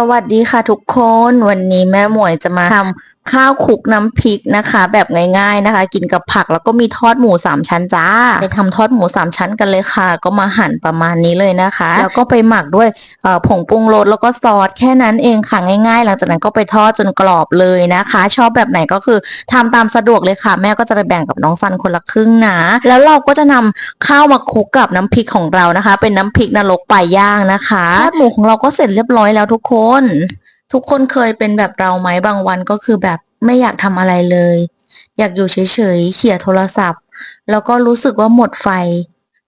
สวัสดีค่ะทุกคนวันนี้แม่หมวยจะมาทำข้าวคลุกน้ำพริกนะคะ แบบง่าย ๆนะคะ กินกับผักแล้วก็มีทอดหมูสามชั้นจ้าไปทำทอดหมูสามชั้นกันเลยค่ะ ก็มาหั่นประมาณนี้เลยนะคะ แล้วก็ไปหมักด้วยผงปรุงรสแล้วก็ซอสแค่นั้นเองค่ะง่าย ๆ หลังจากนั้นก็ไปทอดจนกรอบเลยนะคะ ชอบแบบไหนก็คือทำตามสะดวกเลยค่ะ แม่ก็จะไปแบ่งกับน้องซันคนละครึ่งนะแล้วเราก็จะนำข้าวมาคลุกกับน้ำพริกของเรานะคะ เป็นน้ำพริกนรกปลาย่างนะคะทอดหมูของเราก็เสร็จเรียบร้อยแล้วทุกคนทุกคนเคยเป็นแบบเราไหมบางวันก็คือแบบไม่อยากทำอะไรเลย อยากอยู่เฉยๆเขี่ยโทรศัพท์ แล้วก็รู้สึกว่าหมดไฟ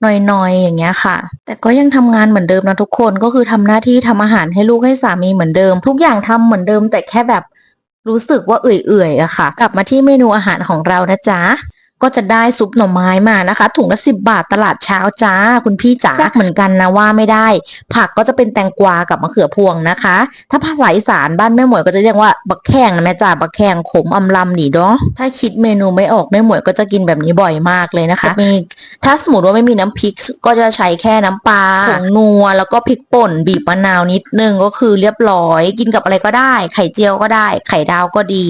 หน่อยๆ อย่างเงี้ยค่ะ แต่ก็ยังทำงานเหมือนเดิมนะทุกคน ก็คือทำหน้าที่ทำอาหารให้ลูกให้สามีเหมือนเดิม ทุกอย่างทำเหมือนเดิม แต่แค่แบบรู้สึกว่าเอื่อยๆอะค่ะ กลับมาที่เมนูอาหารของเรานะจ๊ะ ก็จะได้ซุปหน่อไม้มานะคะ ถุงละสิบบาทตลาดเช้าจ้า คุณพี่จ๋าแซ่บเหมือนกันนะว่าไม่ได้ ผักก็จะเป็นแตงกวากับมะเขือพวงนะคะ ถ้าภาษาอีสานบ้านแม่หมวยก็จะเรียกว่าบักแข้งนะแม่จ๋าบักแข้งขมอำลำหนีเนาะถ้าคิดเมนูไม่ออกแม่หมวยก็จะกินแบบนี้บ่อยมากเลยนะคะจะมีถ้าสมมติว่าไม่มีน้ำพริกก็จะใช้แค่น้ำปลาผงนัวแล้วก็พริกป่นบีบมะนาวนิดนึงก็คือเรียบร้อย กินกับอะไรก็ได้ ไข่เจียวก็ได้ ไข่ดาวก็ดี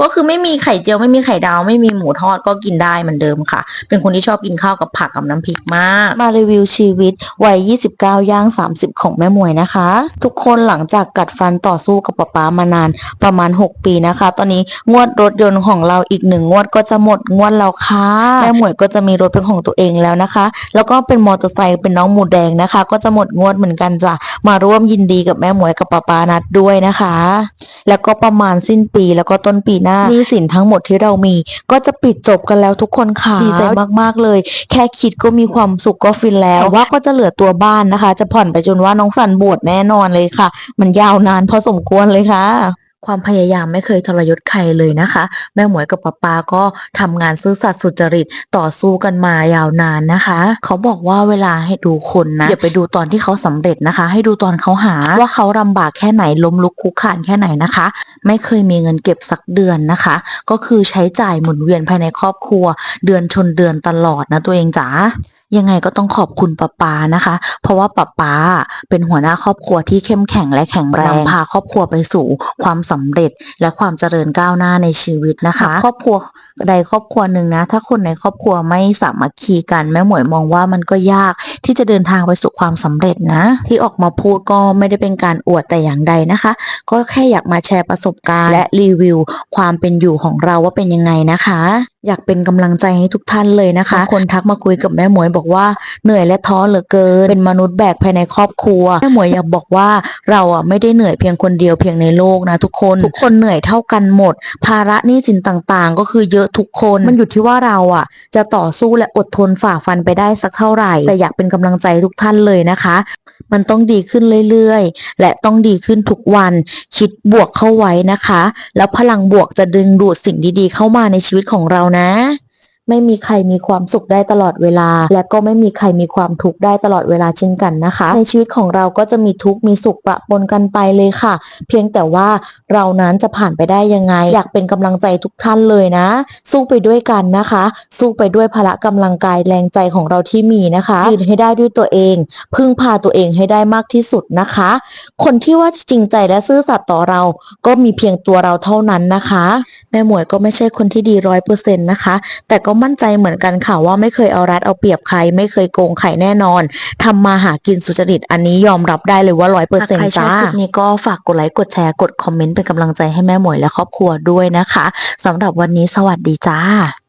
ก็คือไม่มีไข่เจียวไม่มีไข่ดาวไม่มีหมูทอดก็กินได้เหมือนเดิมค่ะ เป็นคนที่ชอบกินข้าวกับผักกับน้ำพริกมาก มารีวิวชีวิตวัย 29 ย่าง 30 ของแม่หมวยนะคะ ทุกคนหลังจากกัดฟันต่อสู้กับป๊าป๊ามานานประมาณ 6 ปีนะคะ ตอนนี้งวดรถยนต์ของเราอีกหนึ่งงวดก็จะหมดงวดแล้วค่ะแม่หมวยก็จะมีรถเป็นของตัวเองแล้วนะคะ แล้วก็เป็นมอเตอร์ไซค์เป็นน้องหมูแดงนะคะ ก็จะหมดงวดเหมือนกันจ้ะมาร่วมยินดีกับแม่หมวยกับป๊าป๊านัดด้วยนะคะ แล้วก็ประมาณสิ้นปีแล้วก็ต้นปีหน้าหนี้สินทั้งหมดที่เรามี ก็จะปิดจบกันแล้วทุกคนค่ะดีใจมากๆเลย แค่คิดก็มีความสุขก็ฟินแล้วแต่ว่าก็จะเหลือตัวบ้านนะคะ จะผ่อนไปจนว่าน้องสันบวชแน่นอนเลยค่ะ มันยาวนานพอสมควรเลยค่ะ ความพยายามไม่เคยทรยศใครเลยนะคะ แม่หมวยกับป๊าปาก็ทำงานซื่อสัตย์สุจริตต่อสู้กันมายาวนานนะคะ เขาบอกว่าเวลาให้ดูคนนะอย่าไปดูตอนที่เขาสำเร็จนะคะ ให้ดูตอนเขาหาว่าเขาลำบากแค่ไหนล้มลุกคุกคานแค่ไหนนะคะ ไม่เคยมีเงินเก็บสักเดือนนะคะ ก็คือใช้จ่ายหมุนเวียนภายในครอบครัว เดือนชนเดือนตลอดนะตัวเองจ๋า ยังไงก็ต้องขอบคุณป้าปานะคะ เพราะว่าป้าปาเป็นหัวหน้าครอบครัวที่เข้มแข็งและแข็งแรงนำพาครอบครัวไปสู่ความสำเร็จและความเจริญก้าวหน้าในชีวิตนะคะ ครอบครัวใดครอบครัวหนึ่งนะ ถ้าคนในครอบครัวไม่สามัคคีกันแม่หมวยมองว่ามันก็ยากที่จะเดินทางไปสู่ความสำเร็จนะ ที่ออกมาพูดก็ไม่ได้เป็นการอวดแต่อย่างใดนะคะ ก็แค่อยากมาแชร์ประสบการณ์ และรีวิว ความเป็นอยู่ของเราว่าเป็นยังไงนะคะ อยากเป็นกำลังใจให้ทุกท่านเลยนะคะ คนทักมาคุยกับแม่หมวยบอกว่าเหนื่อยและท้อเหลือเกิน เป็นมนุษย์แบกภายในครอบครัว แม่หมวยอยากบอกว่าเราอะไม่ได้เหนื่อยเพียงคนเดียวเพียงในโลกนะทุกคน ทุกคนเหนื่อยเท่ากันหมด ภาระหนี้สินต่างๆ ก็คือเยอะทุกคน มันอยู่ที่ว่าเราอะ จะต่อสู้และอดทนฝ่าฟันไปได้สักเท่าไหร่ แต่อยากเป็นกำลังใจทุกท่านเลยนะคะ มันต้องดีขึ้นเรื่อยๆ และต้องดีขึ้นทุกวัน คิดบวกเข้าไว้นะคะ แล้วพลังบวกจะดึงดูดสิ่งดีๆ เข้ามาในชีวิตของเรานะ ไม่มีใครมีความสุขได้ตลอดเวลา และก็ไม่มีใครมีความทุกข์ได้ตลอดเวลาเช่นกันนะคะ ในชีวิตของเราก็จะมีทุกข์มีสุขประปนกันไปเลยค่ะ เพียงแต่ว่าเรานั้นจะผ่านไปได้ยังไง อยากเป็นกำลังใจทุกท่านเลยนะ สู้ไปด้วยกันนะคะ สู้ไปด้วยพละกำลังกายแรงใจของเราที่มีนะคะยืนให้ได้ด้วยตัวเอง พึ่งพาตัวเองให้ได้มากที่สุดนะคะ คนที่ว่าจริงใจและซื่อสัตย์ต่อเราก็มีเพียงตัวเราเท่านั้นนะคะ แม่หมวยก็ไม่ใช่คนที่ดีร้อยเปอร์เซ็นต์นะคะ แต่ก็มั่นใจเหมือนกันค่ะว่าไม่เคยเอารัดเอาเปรียบใคร ไม่เคยโกงใครแน่นอนทำมาหากินสุจริตอันนี้ยอมรับได้เลยว่าร้อยเปอร์เซ็นต์จ้าคลิปนี้ก็ฝากกดไลค์กดแชร์กดคอมเมนต์เป็นกำลังใจให้แม่หมวยและครอบครัวด้วยนะคะสำหรับวันนี้สวัสดีจ้า